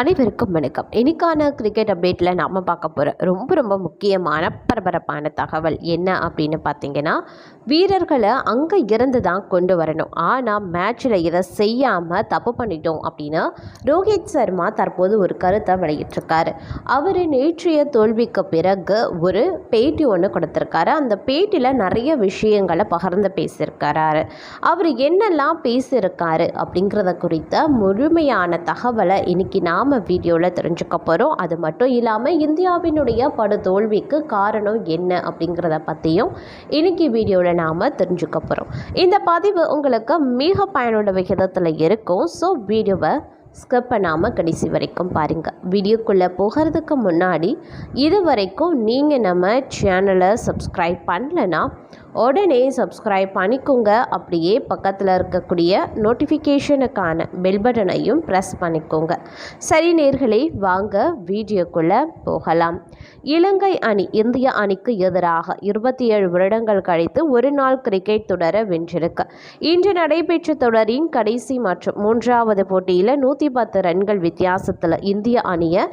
அனைவருக்கும் வணக்கம். இன்னைக்கான கிரிக்கெட் அப்டேட்டில் நாம் பார்க்க போகிற ரொம்ப ரொம்ப முக்கியமான பரபரப்பான தகவல் என்ன அப்படின்னு பார்த்தீங்கன்னா வீரர்களை அங்கே இருந்து தான் கொண்டு வரணும். ஆனால் மேட்ச்சில் இதை செய்யாமல் தப்பு பண்ணிட்டோம் அப்படின்னு ரோஹித் சர்மா தற்போது ஒரு கருத்தை வெளியிட்டிருக்காரு. அவர் நேற்றைய தோல்விக்கு பிறகு ஒரு பேட்டி ஒன்று கொடுத்துருக்காரு. அந்த பேட்டியில் நிறைய விஷயங்களை பகிர்ந்து பேசியிருக்கிறாரு. அவர் என்னெல்லாம் பேசியிருக்காரு அப்படிங்கிறத குறித்த முழுமையான தகவலை இன்னைக்கு நாம் வீடியோவில் தெரிஞ்சுக்க போகிறோம் அது மட்டும் இல்லாமல் இந்தியாவினுடைய படு தோல்விக்கு காரணம் என்ன அப்படிங்கிறத பற்றியும் இன்னைக்கு வீடியோவில் நாம் தெரிஞ்சுக்க போகிறோம் இந்த பதிவு உங்களுக்கு மிக பயனுள்ள விகிதத்தில் இருக்கும். ஸோ வீடியோவை ஸ்கிப் பண்ணாமல் கடைசி வரைக்கும் பாருங்கள் வீடியோக்குள்ளே போகிறதுக்கு முன்னாடி இது வரைக்கும் நீங்கள் நம்ம சேனலை சப்ஸ்கிரைப் பண்ணலைன்னா உடனே சப்ஸ்கிரைப் பண்ணிக்கோங்க. அப்படியே பக்கத்தில் இருக்கக்கூடிய நோட்டிஃபிகேஷனுக்கான பெல் பட்டனையும் ப்ரெஸ் பண்ணிக்கோங்க. சரி நேர்களே வாங்க வீடியோக்குள்ளே போகலாம். இலங்கை அணி இந்திய அணிக்கு எதிராக இருபத்தி ஏழு வருடங்கள் கழித்து ஒரு நாள் கிரிக்கெட் தொடர வென்றிருக்கு. இன்று நடைபெற்ற தொடரின் கடைசி மற்றும் மூன்றாவது போட்டியில் நூற்றி பத்து ரன்கள் வித்தியாசத்தில் இந்திய அணியை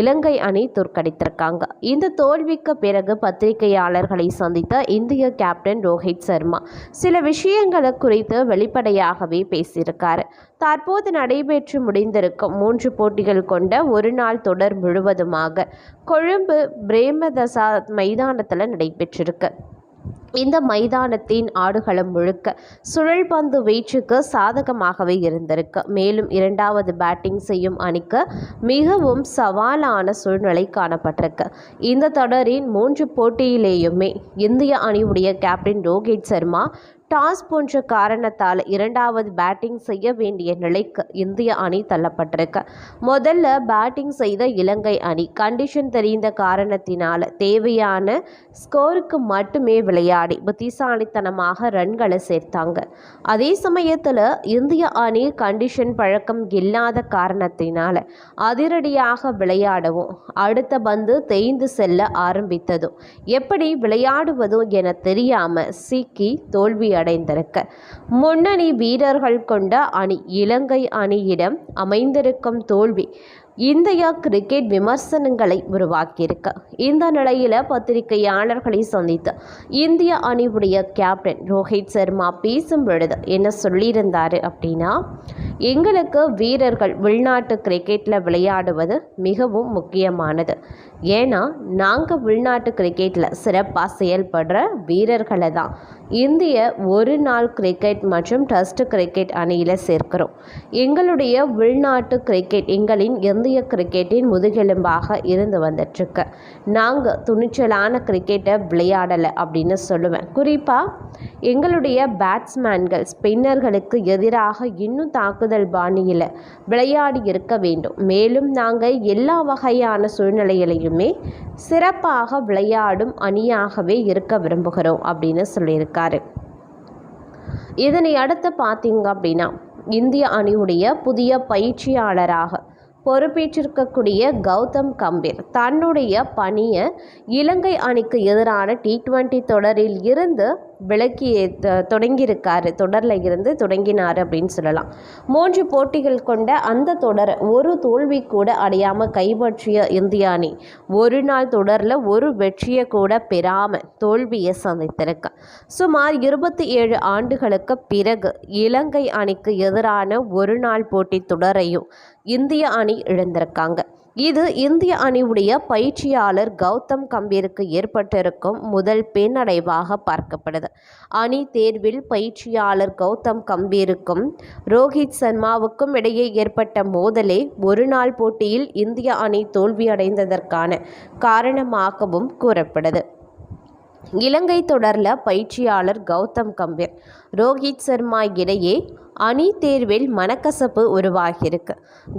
இலங்கை அணி தோற்கடித்திருக்காங்க. இந்த தோல்விக்கு பிறகு பத்திரிகையாளர்களை சந்தித்த இந்திய கேப்டன் ரோஹித் சர்மா. சில விஷயங்களை குறித்து வெளிப்படையாகவே பேசியிருக்காரு. தற்போது நடைபெற்று முடிந்திருக்கும் மூன்று போட்டிகள் கொண்ட ஒரு நாள் தொடர் முழுவதுமாக கொழும்பு பிரேமதசா மைதானத்தில் நடைபெற்றிருக்கு. இந்த மைதானத்தின் ஆடுகளம் முழுக்க சுழல் பந்து வீச்சுக்கு சாதகமாகவே இருந்திருக்கு. மேலும் இரண்டாவது பேட்டிங் செய்யும் அணிக்கு மிகவும் சவாலான சூழ்நிலை காணப்பட்டிருக்கு. இந்த தொடரின் மூன்று போட்டியிலேயுமே இந்திய அணியுடைய கேப்டன் ரோஹித் சர்மா டாஸ் போன்ற காரணத்தால் இரண்டாவது பேட்டிங் செய்ய வேண்டிய நிலைக்கு இந்திய அணி தள்ளப்பட்டிருக்கு. முதல்ல பேட்டிங் செய்த இலங்கை அணி கண்டிஷன் தெரிந்த காரணத்தினால் தேவையான ஸ்கோருக்கு மட்டுமே விளையாடி புத்திசாலித்தனமாக ரன்களை சேர்த்தாங்க. அதே சமயத்தில் இந்திய அணி கண்டிஷன் பழக்கம் இல்லாத காரணத்தினால் அதிரடியாக விளையாடவும் அடுத்த பந்து தேய்ந்து செல்ல ஆரம்பித்ததும் எப்படி விளையாடுவதும் என தெரியாமல் சிக்கி தோல்வி அடைந்திருக்க. முன்னணி வீரர்கள் கொண்ட அணி இலங்கை அணியிடம் அமைந்திருக்கும் தோல்வி இந்தியா கிரிக்கெட் விமர்சனங்களை உருவாக்கியிருக்கு. இந்த நிலையில் பத்திரிகையாளர்களை சந்தித்து இந்திய அணியுடைய கேப்டன் ரோஹித் சர்மா பேசும் பொழுது என்ன சொல்லியிருந்தாரு அப்படின்னா எங்களுக்கு வீரர்கள் உள்நாட்டு கிரிக்கெட்டில் விளையாடுவது மிகவும் முக்கியமானது. ஏன்னா நாங்கள் உள்நாட்டு கிரிக்கெட்டில் சிறப்பாக செயல்படுற வீரர்களை தான் இந்திய ஒரு நாள் கிரிக்கெட் மற்றும் டெஸ்ட் கிரிக்கெட் அணியில் சேர்க்கிறோம். எங்களுடைய உள்நாட்டு கிரிக்கெட் எங்களின் இந்திய கிரிக்கெட்டின் முதுகெலும்பாக இருந்து வந்துட்டுருக்கு. நாங்கள் துணிச்சலான கிரிக்கெட்டை விளையாடலை அப்படின்னு சொல்லுவேன். குறிப்பாக எங்களுடைய பேட்ஸ்மேன்கள் ஸ்பின்னர்களுக்கு எதிராக இன்னும் தாக்குதல் பாணியில் விளையாடி இருக்க வேண்டும். மேலும் நாங்கள் எல்லா வகையான மட்டுமே சிறப்பாக விளையாடும் அணியாகவே இருக்க விரும்புகிறோம் அப்படின்னு சொல்லியிருக்காரு. இதனை அடுத்து பார்த்தீங்க அப்படின்னா இந்திய அணியுடைய புதிய பயிற்சியாளராக பொறுப்பேற்றிருக்கக்கூடிய கௌதம் கம்பீர் தன்னுடைய பணியை இலங்கை அணிக்கு எதிரான டி டுவெண்ட்டி தொடரில் இருந்து விளக்கி தொடங்கியிருக்காரு. தொடரில் இருந்து தொடங்கினார் அப்படின்னு சொல்லலாம். மூன்று போட்டிகள் கொண்ட அந்த தொடரை ஒரு தோல்வி கூட அடையாமல் கைப்பற்றிய இந்திய அணி. ஒரு நாள் தொடரில் ஒரு வெற்றியை கூட பெறாமல் தோல்வியை சந்தித்திருக்கு. சுமார் இருபத்தி ஏழு ஆண்டுகளுக்கு பிறகு இலங்கை அணிக்கு எதிரான ஒரு நாள் போட்டி தொடரையும் இந்திய அணி இழந்திருக்காங்க. இது இந்திய அணியுடைய பயிற்சியாளர் கௌதம் கம்பீருக்கு ஏற்பட்டிருக்கும் முதல் பின்னடைவாக பார்க்கப்படுது. அணி தேர்வில் பயிற்சியாளர் கௌதம் கம்பீருக்கும் ரோஹித் சர்மாவுக்கும் இடையே ஏற்பட்ட மோதலே ஒரு நாள் போட்டியில் இந்திய அணி தோல்வியடைந்ததற்கான காரணமாகவும் கூறப்படுது. இலங்கை தொடரில் பயிற்சியாளர் கௌதம் கம்பீர் ரோஹித் சர்மா இடையே அணி தேர்வில் மனக்கசப்பு உருவாகியிருக்கு.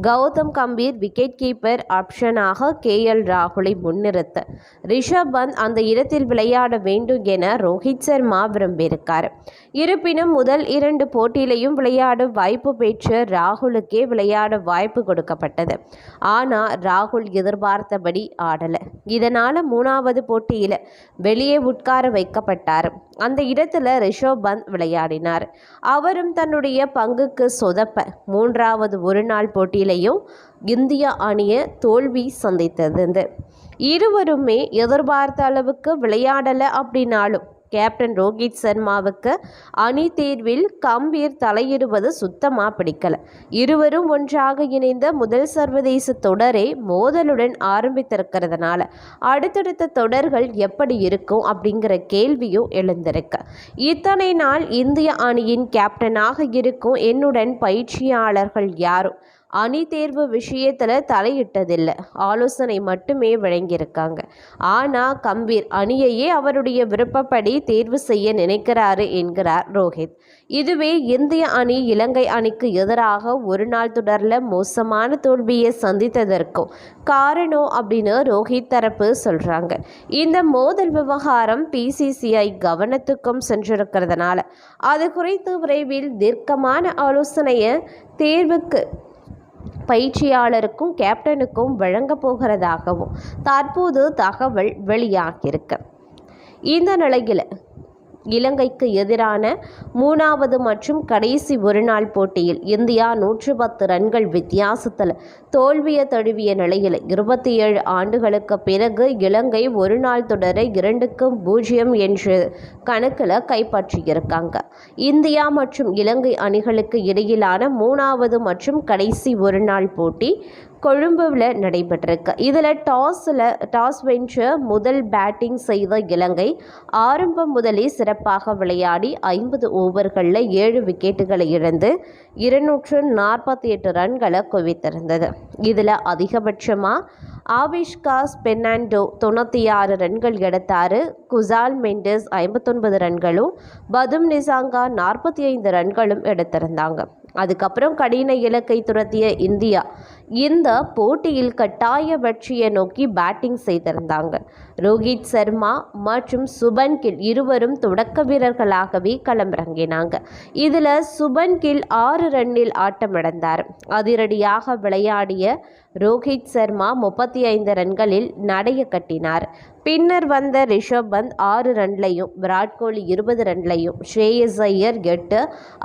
கௌதம் கம்பீர் விக்கெட் கீப்பர் ஆப்ஷனாக கே எல் ராகுலை முன்னிறுத்த. ரிஷப் பந்த் அந்த இடத்தில் விளையாட வேண்டும் என ரோஹித் சர்மா விரும்பியிருக்கார். இருப்பினும் முதல் இரண்டு போட்டியிலையும் விளையாட வாய்ப்பு பெற்று ராகுலுக்கே விளையாட வாய்ப்பு கொடுக்கப்பட்டது. ஆனால் ராகுல் எதிர்பார்த்தபடி ஆடலை. இதனால் மூணாவது போட்டியில் வெளியே உட்கார வைக்கப்பட்டார். அந்த இடத்துல ரிஷப் பந்த் விளையாடினார். அவரும் தன்னுடைய பங்குக்கு சொதப்ப. மூன்றாவது ஒருநாள் போட்டியிலையும் இந்திய அணியை தோல்வி சந்தித்தது. இருவருமே எதிர்பார்த்த அளவுக்கு விளையாடலை அப்படின்னாலும் கேப்டன் ரோஹித் சர்மாவுக்கு அணி தேர்வில் கம்பீர் தலையிடுவது சுத்தமாக பிடிக்கல. இருவரும் ஒன்றாக இணைந்த முதல் சர்வதேச தொடரை மோதலுடன் ஆரம்பித்திருக்கிறதுனால அடுத்தடுத்த தொடர்கள் எப்படி இருக்கும் அப்படிங்கிற கேள்வியும் எழுந்திருக்கு. இத்தனை நாள் இந்திய அணியின் கேப்டனாக இருக்கும் என்னுடன் பயிற்சியாளர்கள் யாரும் அணி தேர்வு விஷயத்தில் தலையிட்டதில்லை. ஆலோசனை மட்டுமே வழங்கியிருக்காங்க. ஆனால் கம்பீர் அணியையே அவருடைய விருப்பப்படி தேர்வு செய்ய நினைக்கிறாரு என்கிறார் ரோஹித். இதுவே இந்திய அணி இலங்கை அணிக்கு எதிராக ஒரு நாள் தொடரில் மோசமான தோல்வியை சந்தித்ததற்கும் காரணம் அப்படின்னு ரோஹித் தரப்பு சொல்கிறாங்க இந்த மோதல் விவகாரம் பிசிசிஐ கவனத்துக்கும் சென்றிருக்கிறதுனால. அது குறித்து விரைவில் தீர்க்கமான ஆலோசனையை தேர்வுக்கு பயிற்சியாளருக்கும் கேப்டனுக்கும் வழங்கப் போகிறதாகவும் தற்போது தகவல் வெளியாகியிருக்கு. இந்த நிலையில் இலங்கைக்கு எதிரான மூணாவது மற்றும் கடைசி ஒருநாள் போட்டியில் இந்தியா நூற்று பத்து ரன்கள் வித்தியாசத்தில் தோல்வியை தழுவிய நிலையில் இருபத்தி ஏழு ஆண்டுகளுக்கு பிறகு இலங்கை ஒரு நாள் தொடரை இரண்டுக்கும் பூஜ்ஜியம் என்ற கணக்கில் கைப்பற்றியிருக்காங்க. இந்தியா மற்றும் இலங்கை அணிகளுக்கு இடையிலான மூணாவது மற்றும் கடைசி ஒரு நாள் போட்டி கொழும்புவில் நடைபெற்றிருக்கு. இதில் டாஸில் டாஸ் வென்று முதல் பேட்டிங் செய்த இலங்கை ஆரம்பம் முதலே சிறப்பாக விளையாடி ஐம்பது ஓவர்களில் ஏழு விக்கெட்டுகளை இழந்து இருநூற்று நாற்பத்தி எட்டு ரன்களை குவித்திருந்தது. இதில் அதிகபட்சமாக ஆவிஷ்காஸ் பெர்னாண்டோ தொண்ணூற்றி ஆறு ரன்கள் எடுத்தார். குசால் மெண்டஸ் ஐம்பத்தொன்பது ரன்களும் பதும் நிசாங்கா நாற்பத்தி ஐந்து ரன்களும் எடுத்திருந்தாங்க. அதுக்கப்புறம் கடின இலக்கை துரத்திய இந்தியா இந்த போட்டியில் கட்டாய வெற்றியை நோக்கி பேட்டிங் செய்திருந்தாங்க. ரோஹித் சர்மா மற்றும் சுபன் கில் இருவரும் தொடக்க வீரர்களாகவே களமிறங்கினாங்க. இதில் சுபன் கில் ஆறு ரன்னில் ஆட்டமிழந்தார் அதிரடியாக விளையாடிய ரோஹித் சர்மா முப்பத்தி ஐந்து ரன்களில் நடைய கட்டினார். பின்னர் வந்த ரிஷப் பந்த் ஆறு ரன்லையும் விராட் கோலி இருபது ரன்லையும் ஸ்ரேயஸ் ஐயர் எட்டு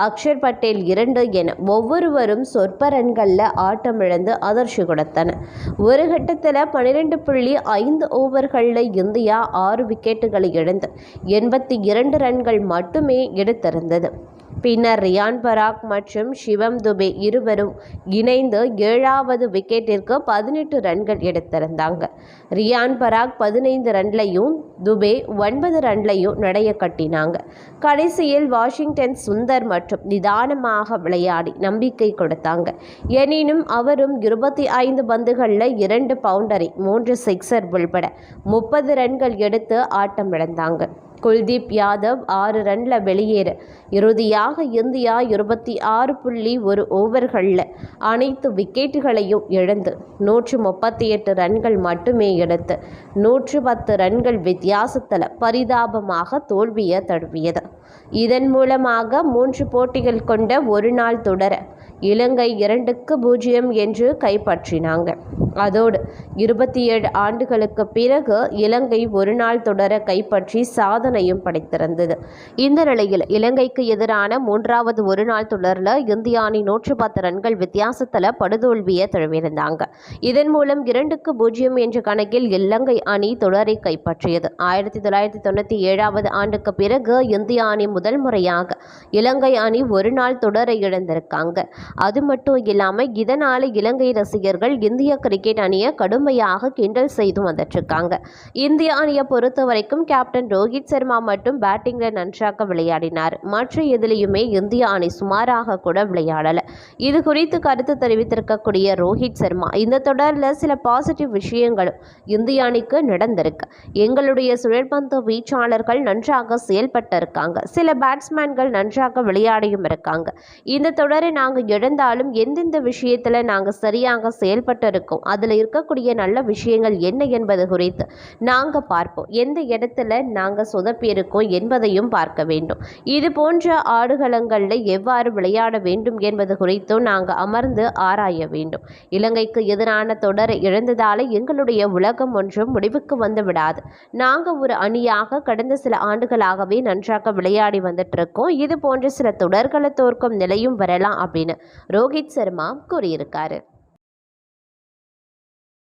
அக்ஷர் பட்டேல் இரண்டு என ஒவ்வொருவரும் சொற்ப ரன்களில் ஆட்டமிழந்து அதிர்ச்சி கொடுத்தன. ஒரு கட்டத்தில் பன்னிரெண்டு புள்ளி ஐந்து ஓவர்களில் இந்தியா ஆறு விக்கெட்டுகளை இழந்து எண்பத்தி இரண்டு ரன்கள் மட்டுமே எடுத்திருந்தது. பின்னர் ரியான் பராக் மற்றும் சிவம் துபே இருவரும் இணைந்து ஏழாவது விக்கெட்டிற்கு பதினெட்டு ரன்கள் எடுத்திருந்தாங்க. ரியான் பராக் பதினைந்து ரன்லையும் துபே ஒன்பது ரன்லையும் நடைய கட்டினாங்க. கடைசியில் வாஷிங்டன் சுந்தர் மற்றும் நிதானமாக விளையாடி நம்பிக்கை கொடுத்தாங்க. எனினும் அவரும் இருபத்தி ஐந்து பந்துகளில் இரண்டு பவுண்டரை மூன்று சிக்ஸர் உள்பட முப்பது ரன்கள் எடுத்து ஆட்டம் இழந்தாங்க குல்தீப் யாதவ் ஆறு ரன்ல வெளியேற. இறுதியாக இந்தியா இருபத்தி ஆறு புள்ளி ஒரு ஓவர்களில் அனைத்து விக்கெட்டுகளையும் இழந்து நூற்று முப்பத்தி எட்டு ரன்கள் மட்டுமே எடுத்து நூற்று பத்து ரன்கள் வித்தியாசத்தில் பரிதாபமாக தோல்வியை தழுவியது. இதன் மூலமாக மூன்று போட்டிகள் கொண்ட ஒரு நாள் தொடர இலங்கை இரண்டுக்கு பூஜ்ஜியம் என்று கைப்பற்றினாங்க. அதோடு இருபத்தி ஏழு ஆண்டுகளுக்கு பிறகு இலங்கை ஒரு நாள் தொடர கைப்பற்றி சாதனையும் படைத்திருந்தது. இந்த நிலையில் இலங்கைக்கு எதிரான மூன்றாவது ஒரு நாள் தொடரில் இந்திய அணி நூற்று பத்து ரன்கள் வித்தியாசத்தில் படுதோல்வியை தழுவியிருந்தாங்க. இதன் மூலம் இரண்டுக்கு பூஜ்ஜியம் என்ற கணக்கில் இலங்கை அணி தொடரை கைப்பற்றியது. ஆயிரத்தி தொள்ளாயிரத்தி தொண்ணூற்றி ஏழாவது ஆண்டுக்கு பிறகு இந்திய அணி முதல் முறையாக இலங்கை அணி ஒரு நாள் தொடரை இழந்திருக்காங்க. அது மட்டும் இல்லாமல் இதனால் இலங்கை ரசிகர்கள் இந்திய கிரிக்கெட் அணியை கடுமையாக கிண்டல் செய்து வந்துட்டுருக்காங்க. இந்திய அணியை பொறுத்த வரைக்கும் கேப்டன் ரோஹித் சர்மா மட்டும் பேட்டிங்கில் நன்றாக விளையாடினார். மற்ற எதிலையுமே இந்திய அணி சுமாராக கூட விளையாடலை. இது குறித்து கருத்து தெரிவித்திருக்கக்கூடிய ரோஹித் சர்மா இந்த தொடரில் சில பாசிட்டிவ் விஷயங்களும் இந்திய அணிக்கு நடந்திருக்கு. எங்களுடைய சுழற்பந்து வீச்சாளர்கள் நன்றாக செயல்பட்டு இருக்காங்க சில பேட்ஸ்மேன்கள் நன்றாக விளையாடியும் இருக்காங்க. இந்த தொடரை நாங்கள் இழந்தாலும் எந்தெந்த விஷயத்தில் நாங்கள் சரியாக செயல்பட்டு இருக்கோம் அதில் இருக்கக்கூடிய நல்ல விஷயங்கள் என்ன என்பது குறித்து நாங்கள் பார்ப்போம். எந்த இடத்துல நாங்கள் சொதப்பியிருக்கோம் என்பதையும் பார்க்க வேண்டும். இது போன்ற ஆடுகளங்களில் எவ்வாறு விளையாட வேண்டும் என்பது குறித்தும் நாங்கள் அமர்ந்து ஆராய வேண்டும். இலங்கைக்கு எதிரான தொடரை இழந்ததால் எங்களுடைய உலகம் ஒன்றும் முடிவுக்கு வந்து விடாது. நாங்கள் ஒரு அணியாக கடந்த சில ஆண்டுகளாகவே நன்றாக விளையாடி வந்துட்டு இருக்கோம் இது போன்ற சில தொடர்களை தோற்கும் நிலையும் வரலாம் அப்படின்னு ரோஹித் சர்மா கூறியிருக்காரு.